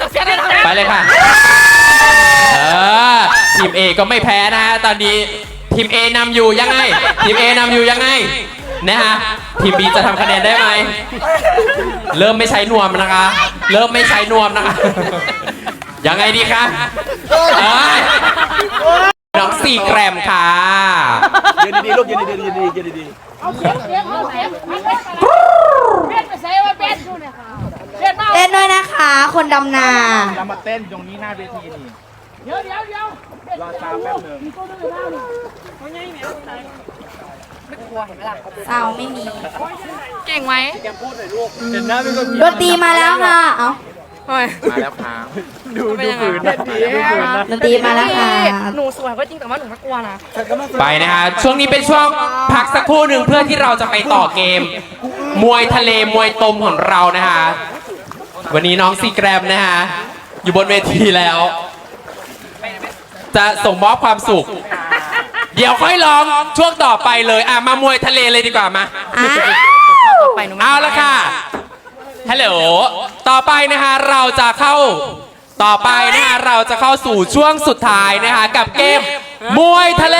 สักเสียได้ทำไปเลยค่ะ เออ ทีม A ก็ไม่แพ้นะฮะ ตอนนี้ทีม A นำอยู่ยังไง ทีม A นำอยู่ยังไง นะฮะ ทีม B จะทำคะแนนได้ไหม เริ่มไม่ใช้นวมนะคะ เริ่มไม่ใช้นวมนะคะ ยังไงดีคะเอ้ยน้องสี่แกรมค่ะยืนดีๆลูกยืนดีๆยืนดีๆยืนดีเอาเสียงเสียงเอาเสียงเป็ดไปใส่ไว้เป็ดดูเนี่ยค่ะ เป็ดมาเต้นด้วยนะคะ คนดำนาๆเรามาเต้นตรงนี้หน้าเวทีนี่เดี๋ยวเดี๋ยวเดี๋ยวเป็ดรอตามแป๊บหนึงมีตัวนึงอยู่แล้วนี่เขาใหญ่แหมคนไหนเศร้าไม่มีเก่งไหมแกพูดหน่อยลูกเห็นหน้าเป็นคนดนตรีมาแล้วค่ะ เอ้ามาแล้วครับดูดูฝืนนะดูฝืนนะดนตรีมาแล้วค่ะ หนูสวยก็จริงแต่ว่าหนูไม่กลัวนะ ไปนะฮะช่วงนี้เป็นช่วงพักสักครู่หนึ่งเพื่อที่เราจะไปต่อเกม มวยทะเลมวยตมของเรานะฮะ วันนี้น้องซีแกรมนะฮะ อยู่บนเวทีแล้ว จะส่งมอบความสุข เดี๋ยวค่อยร้องช่วงต่อไปเลย อะ มามวยทะเลเลยดีกว่ามา อะไปหนูไม่เอาละค่ะ ฮัลโหล ต่อไปนะคะเราจะเข้า ต่อไปนะคะเราจะเข้าสู่ช่วงสุดท้ายนะคะกับเกมมวยทะเล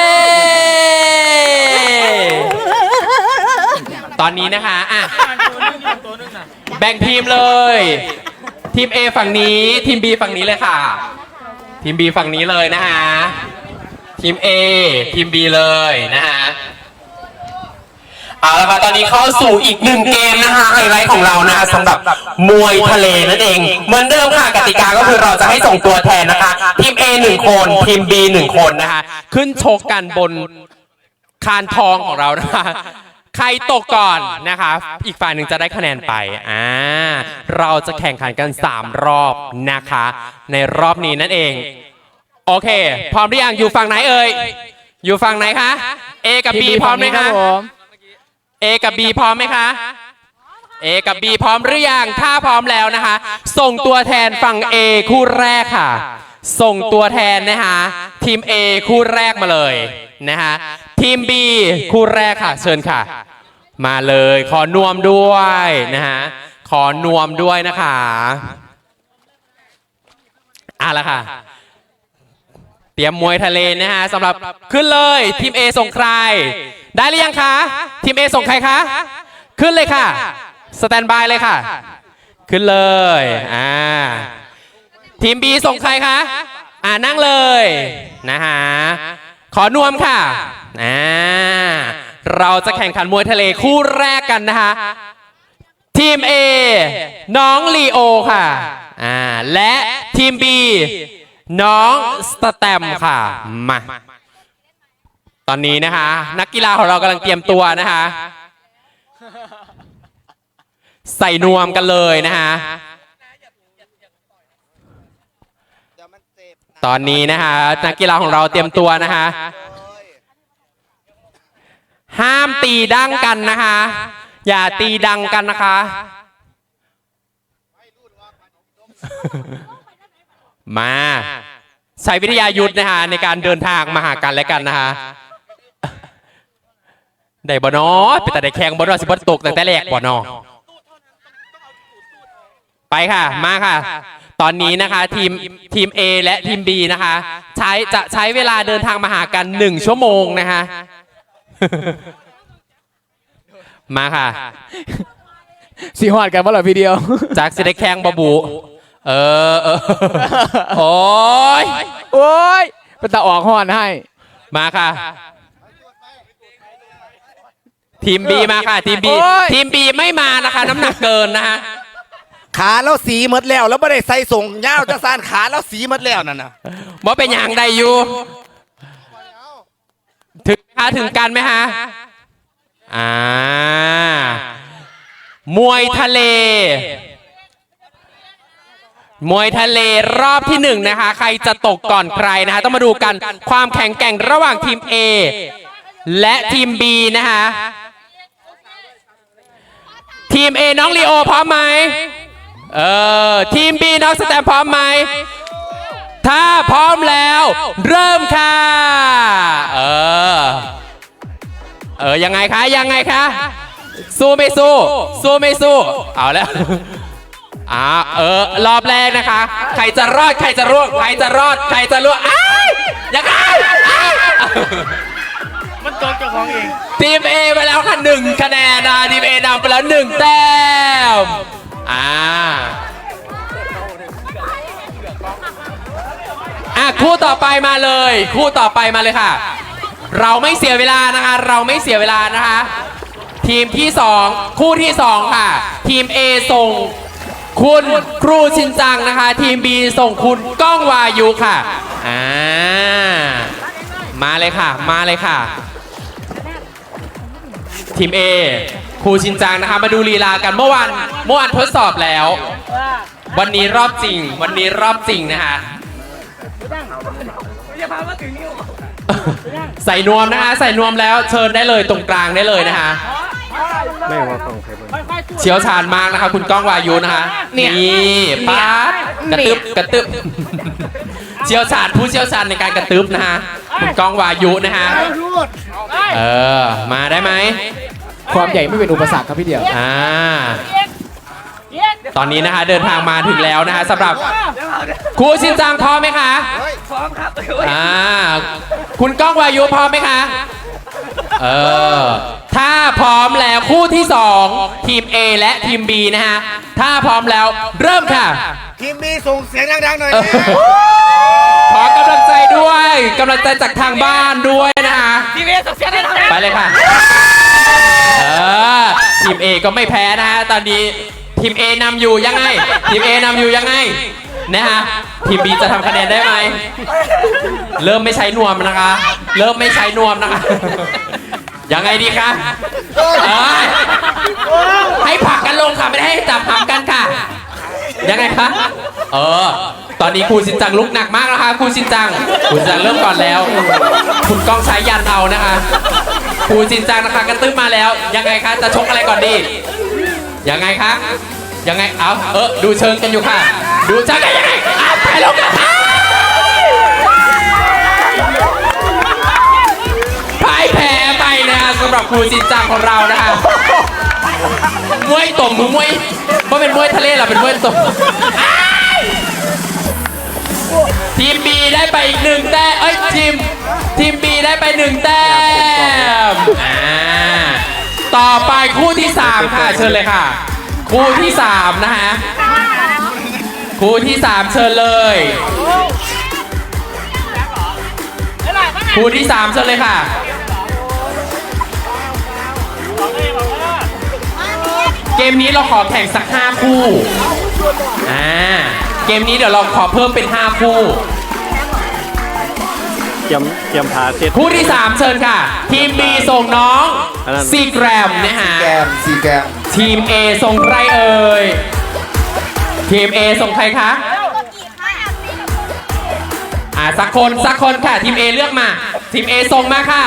ตอนนี้นะคะอะแบ่งทีมเลย ทีม A ฝั่งนี้ทีม B ฝั่งนี้เลยค่ะ ทีม B ฝั่งนี้เลยนะคะทีม A ทีม B เลยนะคะเอาละครับตอนนี้เข้าสู่อีกหนึ่งเกมนะคะไฮไลท์ของเรานะคะสำหรับมวยทะเลนั่นเอง เหมือนเดิมค่ะกติกาก็คือเราจะให้ส่งตัวแทนนะคะ ทีม A หนึ่งคนทีม B หนึ่งคนนะคะ ขึ้นชกกันบนคานทองของเรานะคะ ใครตกก่อนนะคะ อีกฝ่ายหนึ่งจะได้คะแนนไป อ่า เราจะแข่งขันกัน 3 รอบนะคะ ในรอบนี้นั่นเอง โอเค พร้อมหรือยัง อยู่ฝั่งไหนเอ่ย อยู่ฝั่งไหนคะ A กับ B พร้อมไหมคะ A กับ B พร้อมไหมคะ A กับ B พร้อมหรือยัง ถ้าพร้อมแล้วนะคะ ส่งตัวแทนฝั่ง A คู่แรกค่ะ ส่งตัวแทนนะคะ ทีม A คู่แรกมาเลยนะคะ ทีม B คู่แรกค่ะ เชิญค่ะ มาเลยขอนวมด้วยนะฮะขอนวมด้วยนะคะอะละค่ะ เตรียมมวยทะเลนะฮะสำหรับขึ้นเลยทีม A ส่งใคร ได้หรือยังคะทีม A ส่งใครคะขึ้นเลยค่ะ สแตนบายเลยค่ะ ขึ้นเลยอ่าทีม B ส่งใครคะอ่านั่งเลยนะฮะขอนวมค่ะ อ่าเราจะแข่งขันมวยทะเลคู่แรกกันนะคะ ทีม A น้องลีโอค่ะอ่าและทีม B น้องสแตมค่ะมาตอนนี้นะคะ นักกีฬาของเรากำลังเตรียมตัวนะคะ ใส่นวมกันเลยนะคะตอนนี้นะคะนักกีฬาของเราเตรียมตัวนะคะ ห้ามตีดั้งกันนะคะ อย่าตีดังกันนะคะ มาใช้วิทยายุทธนะคะในการเดินทางมาหากันและกันนะคะได้บ่นอเป็นแต่ได้แข่งบ่นอสิบ่ตกตั้งแต่แรกบ่นอไปค่ะ มาค่ะ ตอนนี้นะคะทีมทีม A และทีม B นะคะ ใช้จะใช้เวลาเดินทางมาหากันหนึ่งชั่วโมงนะคะ มาค่ะ สีหอดกันว่าเหรอพี่เดียวจากสิได้แข่งบะบุเออเออโอ้ยโอ้ยเป็นตาออกหอนให้ มาค่ะ ทีม B มาค่ะ ทีม B โอ้ย ทีม B ไม่มานะคะ น้ำหนักเกินนะคะขาแล้วสีหมดแล้ว แล้วไม่ได้ใส่ส่งยาวจะสานขาแล้วสีหมดแล้วนั่นน่ะว่าเป็นอย่างใดอยู่ ถึงคะถึงกันไหมฮะ อ่า มวยทะเล มวยทะเลรอบที่หนึ่งนะคะ ใครจะตกก่อนใครนะคะต้องมาดูกันความแข็งแกร่งระหว่างทีม A และทีม B นะคะทีม A น้องลีโอพร้อมไหมเออทีม B น้องสแตมพร้อมไหม ถ้าพร้อมแล้ว เริ่มค่ะ เออ เออ ยังไงคะ ยังไงคะ สู้ไม่สู้ สู้ไม่สู้ เอาแล้วอ่าเออ รอบแรกนะคะ ใครจะรอด ใครจะร่วง ใครจะรอด ใครจะร่วงอ้ายยังไงอ้ายมันตัวเจ้าของเอง ทีม A ไปแล้วค่ะหนึ่งคะแนนนะทีม A นำไปแล้วหนึ่งแต้ม มาเลย คู่ต่อไปมาเลยค่ะ เราไม่เสียเวลานะคะ เราไม่เสียเวลานะคะ ทีมที่ 2 คู่ที่ 2 ค่ะ ทีม A ส่งคุณครูชินจังนะคะ ทีม B ส่งคุณก้องวายุค่ะอ่ามาเลยค่ะ มาเลยค่ะ ทีม A ครูชินจังนะคะ มาดูลีลากันเมื่อวานเมื่อวานทดสอบแล้ว วันนี้รอบจริง วันนี้รอบจริงนะคะ ใส่นวมนะคะใส่นวมแล้วเชิญได้เลยตรงกลางได้เลยนะคะ ไม่ว่าของใครบ้างค่อยๆเชี่ยวชาญมากนะคะ คุณก้องวายุนะคะ นี่ป๊าดกระตึบกระตึบเชี่ยวชาญผู้เชี่ยวชาญในการกระตึบนะคะคุณก้องวายุนะคะไปเออมาได้ไหมความใหญ่ไม่เป็นอุปสรรคครับพี่เดียวอ่าเย็นเย็น ตอนนี้นะคะเดินทางมาถึงแล้วนะคะสำหรับครูชินจังพร้อมไหมคะพร้อมครับอ่าคุณก้องวายุพร้อมไหมคะเออถ้าพร้อมแล้วคู่ที่ 2 ทีม A และทีม B นะฮะถ้าพร้อมแล้วเริ่มค่ะ ทีมมีส่งเสียงดังๆหน่อยเออขอกำลังใจด้วยกำลังใจจากทางบ้านด้วยนะคะทีเวสเสียได้ทำไมไปเลยค่ะเออทีม A ก็ไม่แพ้นะฮะตอนนี้ ทีม A นำอยู่ยังไง ทีม A นำอยู่ยังไงนะฮะทีม B จะทำคะแนนได้ไหม เริ่มไม่ใช้นวมนะคะ เริ่มไม่ใช้นวมนะคะ ยังไงดีคะเอ้ยให้ผลักกันลงค่ะ ไม่ได้ให้จับหำกันค่ะ ยังไงคะ เออ ตอนนี้ครูชินจังลุกหนักมากนะคะครูชินจังครูชินจังเริ่มก่อนแล้ว คุณก้องใช้ยันเอานะคะครูชินจังนะคะกระตื้มมาแล้ว ยังไงคะ จะชกอะไรก่อนดี ยังไงคะยังไงเอาเออดูเชิงกันอยู่ค่ะ ดูเชิงกันยังไงเอาไปลงกันค่ะพ่ายแพ้ไปนะคะสำหรับครูชินจังของเรานะคะมวยตบมือมวยว่าเป็นมวยทะเลเหรอเป็นมวยตบอ้ายทีมบีได้ไปอีกหนึ่งแต้มเอ้ยทีมทีมบีได้ไปหนึ่งแต้มอ่า ต่อไปคู่ที่สามค่ะเชิญเลยค่ะ คู่ที่สามนะฮะคู่ที่สามเชิญเลย คู่ที่สามเชิญเลยค่ะ เกมนี้เราขอแข่งสัก5คู่อ่าเกมนี้เดี๋ยวเราขอเพิ่มเป็น5คู่เตรียมเตรียมพาเซตคู่ที่3เชิญค่ะ ทีม B ส่งน้อง อันนั้น ซีแกรมนะฮะ แกมสีแกมทีม A ส่งใครเอ่ย ทีม A ส่งใครคะ อ่าสักคนสักคนค่ะ ทีม A เลือกมา ทีม A ส่งมาค่ะ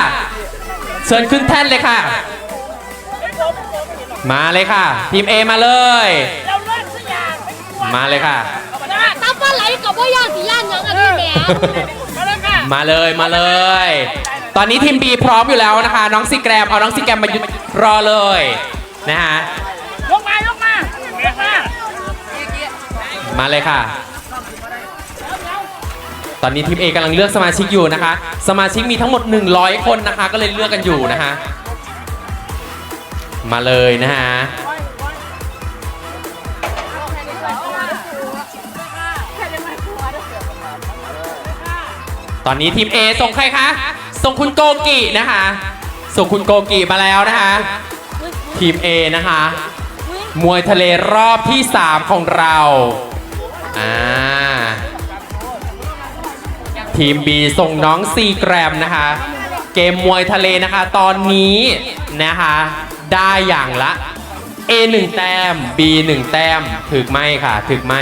เชิญขึ้นแท่นเลยค่ะ มาเลยค่ะ ทีม A มาเลย เราเลิกสักอย่างไม่กลัวมาเลยค่ะตับปลาไหลกับว่าย่านสีย่านหยังอันนี้แหมมาเลยค่ะมาเลยมาเลย ตอนนี้ทีม B พร้อมอยู่แล้วนะคะ น้องซีแกรมเอาน้องซีแกรมมายุดรอเลยนะฮะยกมายกมาเรียกมามาเลยค่ะ ตอนนี้ทีม A กำลังเลือกสมาชิกอยู่นะคะ สมาชิกมีทั้งหมด 100 คนนะคะ ก็เลยเลือกกันอยู่นะคะมาเลยนะฮะตอนนี้ทีม A ส่งใครคะ ส่งคุณโกกินะคะ ส่งคุณโกกิมาแล้วนะคะ ทีม A นะคะ มวยทะเลรอบที่ 3 ของเรา อ่า ทีม B ส่งน้องซีแกรมนะคะ เกมมวยทะเลนะคะ ตอนนี้นะคะ ได้อย่างละ A 1แต้ม B 1แต้มถึกไหมค่ะถึกไหม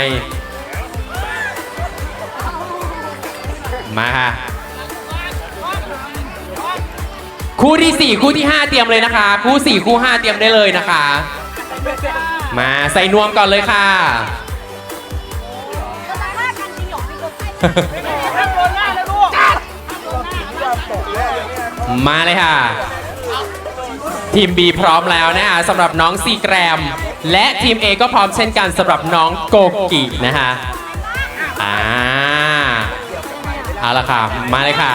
มาค่ะ คู่ที่ 4 คู่ที่ 5 เตรียมเลยนะคะ คู่ 4 คู่ 5 เตรียมได้เลยนะคะ มาใส่นวมก่อนเลยค่ะ มาเลยค่ะ ทีม B พร้อมแล้วนะฮะสำหรับน้องซีแกรม และทีม A ก็พร้อมเช่นกันสำหรับน้องโกกินะฮะอ่าเอาละค่ะ มาเลยค่ะ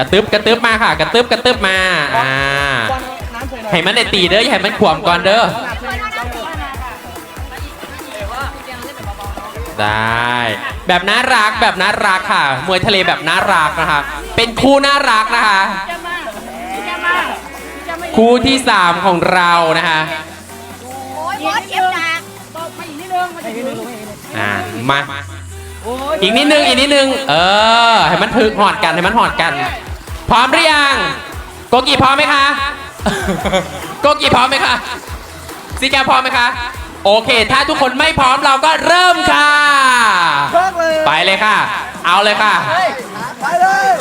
กระตึบกระตึบมาค่ะ กระตึบกระตึบมาอ่าให้มันได้ตีเด้ออย่าให้มันขวมก่อนเด้อได้ แบบน่ารักแบบน่ารักค่ะ มวยทะเลแบบน่ารักนะคะ เป็นคู่น่ารักนะคะจะมาจะมาจะมาคู่ที่3ของเรานะคะโอ้ยบอสเจ็บหนักต่อไปอีกนิดนึงมาถึงนึงอ่ามาอีกนิดนึงอีกนิดนึง เออ ให้มันถึกหอดกันให้มันหอดกัน พร้อมหรือยัง โกกีพร้อมไหมคะ โกกีพร้อมไหมคะซีแกมพร้อมไหมคะ โอเค ถ้าทุกคนไม่พร้อมเราก็เริ่มค่ะ ไปเลยค่ะ เอาเลยค่ะ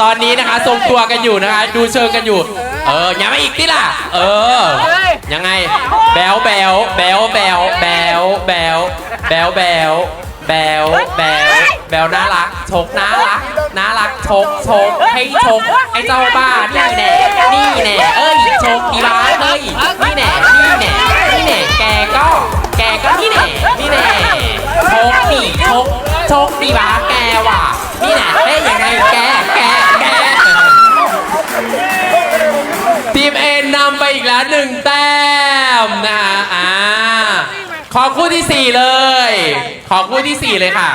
ตอนนี้นะคะทรงตัวกันอยู่นะคะ ดูเชิงกันอยู่ เออยังไม่อีกที่ล่ะ เออ ยังไง แบวแบวแบวแบวแบวแบวแบวแบวแบวแบวแบวน่ารักชกน่ารัก น่ารักชกชกให้ชกไอ้เจ้าบ้านี่แน่นี่แน่เอ้ยชกดีบ้าเฮ้ยนี่แน่นี่แน่นี่แน่แกก็แกก็นี่แน่นี่แน่ชกดิชกชกดีบ้าแกว่ะนี่แน่เอ้ยยังไงแกแกแกทีมเอ็นนำไปอีกแล้วหนึ่งแต้มนะฮะอ่าขอคู่ที่4เลย ขอคู่ที่4เลยค่ะ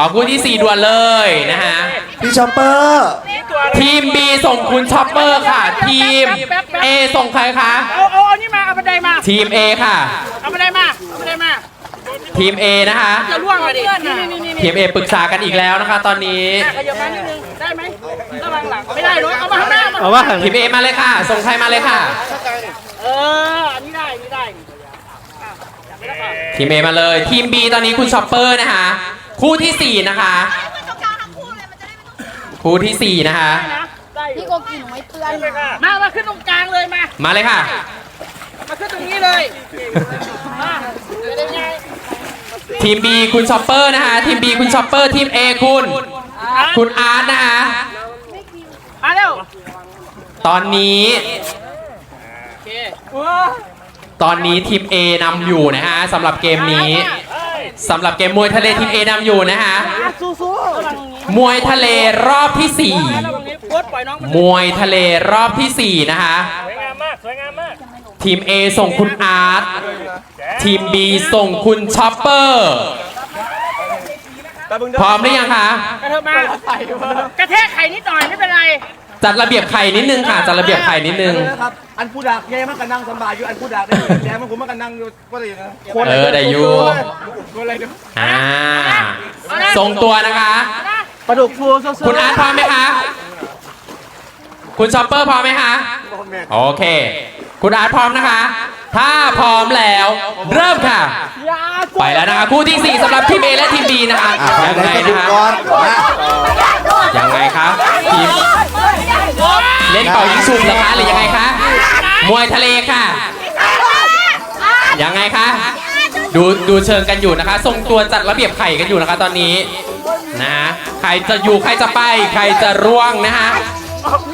อคู่ที่ 4ด่วนเลยนะฮะ พี่ชอปเปอร์ทีม B ส่งคุณช็อปเปอร์ค่ะ ทีม A ส่งใครคะ เอาเอาอันนี้มา เอาบันไดมา ทีม A ค่ะ เอาบันไดมา เอาบันไดมา ทีม A นะคะ จะล่วงมาดินี่นี่นี่ทีม A ปรึกษากันอีกแล้วนะคะ ตอนนี้ ขยับมานิดนึง ได้ไหมระวังหลัง ไม่ได้หรอกเอามาข้างหน้ามาเอาว่าทีม A มาเลยค่ะ ส่งใครมาเลยค่ะ เออ อันนี้ได้ อันนี้ได้ ทีม A มาเลย ทีม B ตอนนี้คุณช็อปเปอร์นะคะ คู่ที่4นะคะ คู่ที่4นะคะนะได้อยู่พี่โกกินไว้เตือนมา มาขึ้นตรงกลางเลยมา มาเลยค่ะ มาขึ้นตรงนี้เลยมาจะได้ไงทีม B คุณช็อปเปอร์นะคะทีม B คุณช็อปเปอร์ทีม A คุณ คุณอาร์ตนะคะมาเร็วตอนนี้ โอเค ตอนนี้ทีม A นำอยู่นะฮะสำหรับเกมนี้ สำหรับเกมมวยทะเลทีม A นำอยู่นะฮะสู้ๆระวังตรงนี้มวยทะเลรอบที่ระวังนี้โคตรปล่อยน้องมัน4มวยทะเลรอบที่4นะคะ สวยงามมาก สวยงามมากทีม A ส่งคุณอาร์ต ทีม B ส่งคุณช็อปเปอร์ พร้อมหรือยังคะ กระเทบมากระแทกไข่นิดหน่อยไม่เป็นไรจัดระเบียบไข่นิดนึงค่ะ จัดระเบียบไข่นิดนึง ครับ อันผู้ดักแย่มากกันนั่งสบายอยู่อันผู้ดักได้แย่มากผมมากกันนั่งก็เลยนะเออได้อยู่คนอะไรเนี่ยอ่าทรงตัวนะคะปลาดุกฟูสู้คุณอาร์ตพร้อมไหมคะคุณช็อปเปอร์พร้อมไหมคะโอเค คุณอาร์ตพร้อมนะคะ ถ้าพร้อมแล้วเริ่มค่ะ ไปแล้วนะคะคู่ที่ 4สำหรับทีม A และทีม B นะคะอะยังได้ไงกระดูนะกคะก่อนมายังไงคะทีมเล่นเป่ายิงฉุบเหรอคะหรือยังไงคะ มวยทะเลค่ะ ยังไงคะ ดูดูเชิงกันอยู่นะคะ ทรงตัวจัดระเบียบไข่กันอยู่นะคะตอนนี้นะใครจะอยู่ใครจะไป ใครจะร่วงนะคะ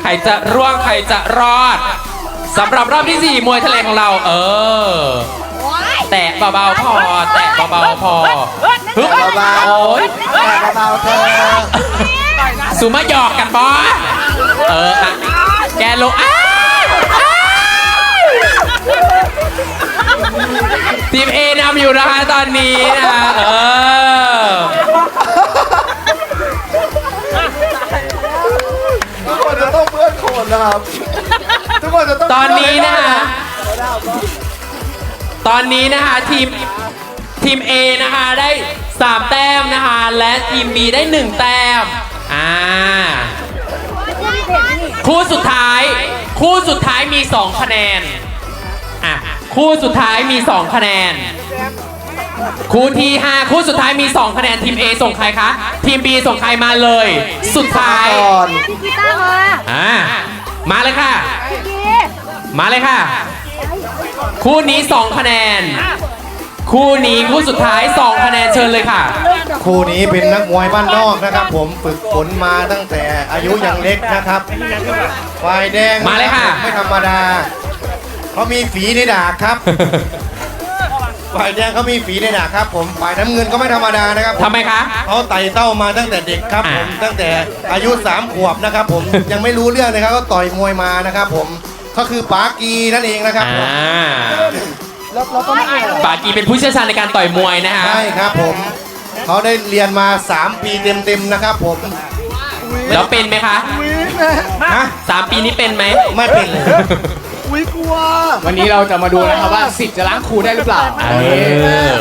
ใครจะร่วงใครจะรอดสำหรับรอบที่ 4 มวยทะเลของเรา เออ แตะเบาๆพอ แตะเบาๆพอฮึบเบาโอ้ยๆเบาๆเธอสุมาหยอกกันบอเอออะแกลงอ้าวอ้าว ทีมเอนำอยู่นะคะตอนนี้นะคะเออทุกคนจะต้องเพื่อนโคนนะครับ ทุกคนจะต้องตอนนี้นะคะตอนนี้นะคะทีมทีม A นะคะได้ 3 แต้มนะคะ และทีม B ได้ 1 แต้มอ่าคู่สุดท้าย คู่สุดท้ายมี 2 คะแนนอะ คู่สุดท้ายมี 2 คะแนน คู่ที่ 5 คู่สุดท้ายมี 2 คะแนนทีม A ส่งใครคะ ทีม B ส่งใครมาเลย สุดท้ายก่อนพี่กีตาร์มาอ่ามาเลยค่ะ พี่กีมาเลยค่ะ คู่นี้ 2 คะแนน คู่นี้คู่สุดท้าย 2 คะแนนเชิญเลยค่ะ คู่นี้เป็นนักมวยบ้านนอกนะครับ ผมฝึกฝนมาตั้งแต่อายุยังเล็กนะครับฝ่ายแดงมาเลยค่ะ ไม่ธรรมดา เขามีฝีในดากครับ ฝ่ายแดงเขามีฝีในดากครับ ผมฝ่ายน้ำเงินก็ไม่ธรรมดานะครับทำไมคะ เขาไต่เต้ามาตั้งแต่เด็กครับผมอ่าตั้งแต่อายุสามขวบนะครับผมยังไม่รู้เรื่องนะครับก็ต่อยมวยมานะครับ ผมก็คือปากีนั่นเองนะครับอ่าปากีเป็นผู้เชี่ยวชาญในการต่อยมวยนะคะใช่ครับผมเขาได้เรียนมา 3 ปีเต็มๆนะครับผมแล้วเป็นไหมคะฮะสามปีนี้เป็นไหมไม่เป็นเลย วันนี้เราจะมาดูนะครับว่าสิทธิ์จะล้างครูได้หรือเปล่าเออ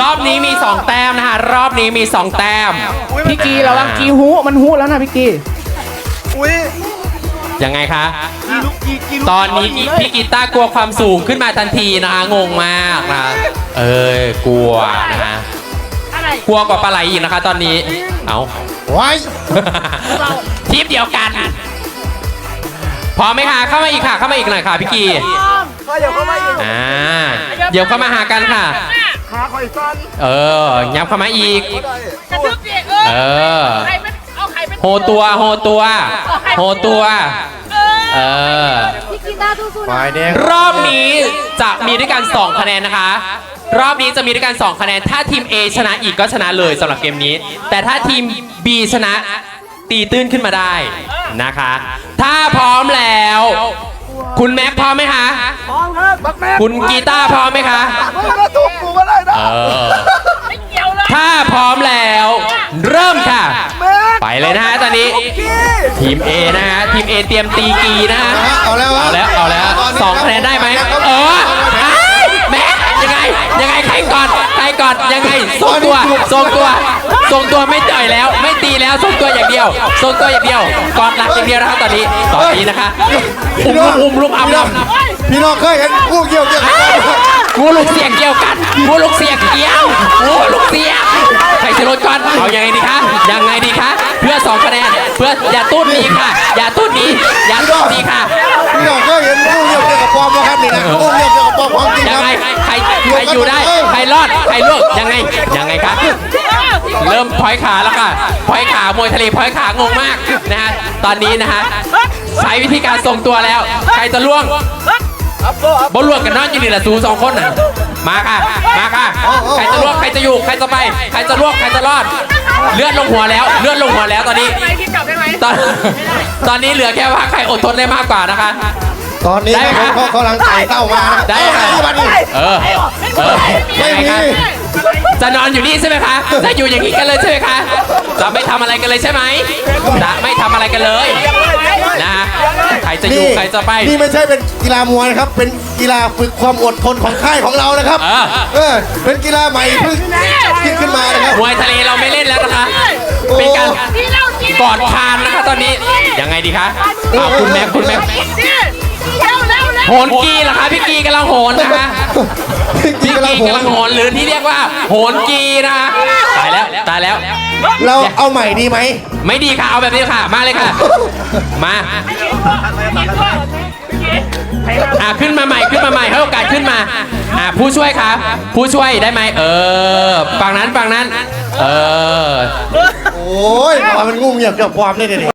รอบนี้มี 2 แต้มนะคะรอบนี้มี 2 แต้มพี่กีระวังกีหูมันหูแล้วนะพี่กียังไงคะตอนนี้พี่กีตาร์กลัวความสูงขึ้นมาทันทีนะคะงงมากนะคะเออกลัวนะคะอะไรกลัวกว่าปลาไหลอีกนะคะ ตอนนี้เอาไว้ทีมเดียวกัน พร้อมไหมคะเข้ามาอีกค่ะ เข้ามาอีกหน่อยค่ะพี่กีอ่าเดี๋ยวเข้ามาหากันค่ะเออยับเข้ามาอีก กระทึบดิเอเอออไข่เป็นเอาไข่เป็นโหตัว โหตัว โหตัว เออเออพี่กีตาร์สู้ๆนะฝ่ายแดงรอบนี้จะมีด้วยกัน 2 คะแนนนะคะ รอบนี้จะมีด้วยกัน 2 คะแนน ถ้าทีม A ชนะอีกก็ชนะเลยสำหรับเกมนี้ แต่ถ้าทีม B ชนะตีตื้นขึ้นมาได้นะคะ ถ้าพร้อมแล้ว คุณแม็กพร้อมไหมคะ พร้อมครับคุณกีตาร์พร้อมไหมคะเออไม่เกี่ยวเลยถ้าพร้อมแล้ว เริ่มค่ะไปเลยนะฮะตอนนี้ทีม A นะฮะ ทีม A เตรียมตีกีนะฮะ เอาแล้วเอาแล้ว เอาแล้วสองคะแนนได้ไหมเออไอ้แม็กยังไง ยังไงใครก่อนใคร ก่อนยังไงทรงตัวทรงตัวทรงตัวไม่ต่อยแล้ว ไม่ตีแล้วทรงตัวอย่างเดียวทรงตัวอย่างเดียวกอดหลักอย่างเดียวนะครับตอนนี้ตอนนี้นะคะอุ้มลุมอุ้มลุมอับพี่น้องลำพี่น้องเคยเห็นผู้เกี่ยวเกี่ยว กับงูลูกเสียงเกี่ยวกันงูลูกเสียงเกี่ยวงูลูกเสียงใครจะลดก่อนเอายังไงดีคะยังไงดีคะเพื่อสองคะแนนเพื่ออย่าตุ้นหนี้ค่ะ อย่าตุ้นหนี้อย่าตุ้นหนี้ค่ะพี่น้องเคยเห็นผู้เกี่ยวเกี่ยวกับปอมนะครับนี่นะผู้เกี่ยวเกี่ยวกับปอมของจริงยัคงรับไงใครใครอยู่ได้ใครรอดใครล่วงยังไงยังไงครับเริ่มพอยขาแล้วค่ะพอยขามวยทะเลพอยขางงมากนะฮะตอนนี้นะฮะใช้วิธีการทรงตัวแล้ว ใครจะล่วง บอลล่วงกันนอนอยู่นี่แหละสูสองคนน่ะมาค่ะ มาค่ะ ใครจะล่วงใครจะอยู่ใครจะไป ใครจะล่วงใครจะรอด เลือดลงหัวแล้ว เลือดลงหัวแล้วตอนนี้ไปที่จับได้ไหมตอนตอนนี้เหลือแค่ว่าใครอดทนได้มากกว่านะคะ ตอนนี้เขาเขาเขากำลังไต่เต้ามานะครับได้ค่ะเอาวันนี้เออเออไม่ยังไงมีคะจะนอนอยู่นี่ใช่ไหมคะ จะอยู่อย่างนี้กันเลยใช่ไหมคะ จะไม่ทำอะไรกันเลยใช่ไหมจะไม่ทำอะไรกันเลย นะฮะใค รจะอยู่ใครจะไป นี่ไม่ใช่เป็นกีฬามวยนะครับ เป็นกีฬาฝึกความอดทนของค่ายของเรานะครับเออเออ เป็นกีฬาใหม่เพิ่งคิดขึ้นมานะครับ มวยทะเลเราไม่เล่นแล้วนะคะเป็นการที่เล่าที่กอดคานนะคะตอนนี้ยังไงดีคะอ้าวคุณแม็กคุณแม็กที่เร็วเร็วเร็วโหนกีเหรอคะพี่กีกำลังโหนนะคะกีพี่ฬากีโหกำลันงโหนหรือที่เรียกว่า โหนกีนะคะตายแล้วตายแล้ว เราเอาใหม่ดีไหม ไม่ดีค่ะเอาแบบนี้ค่ะ มาเลยค่ะ มา อะขึ้นมาใหม่ขึ้นมาใหม่ให้โอกาสขึ้นมาอะผู้ช่วยครับ ผู้ช่วยได้ไหมเออฝั่งนั้นฝั่งนั้น เออ โอ้ยพอมันงูเงียบเกี่ยวกับความได้เด็ด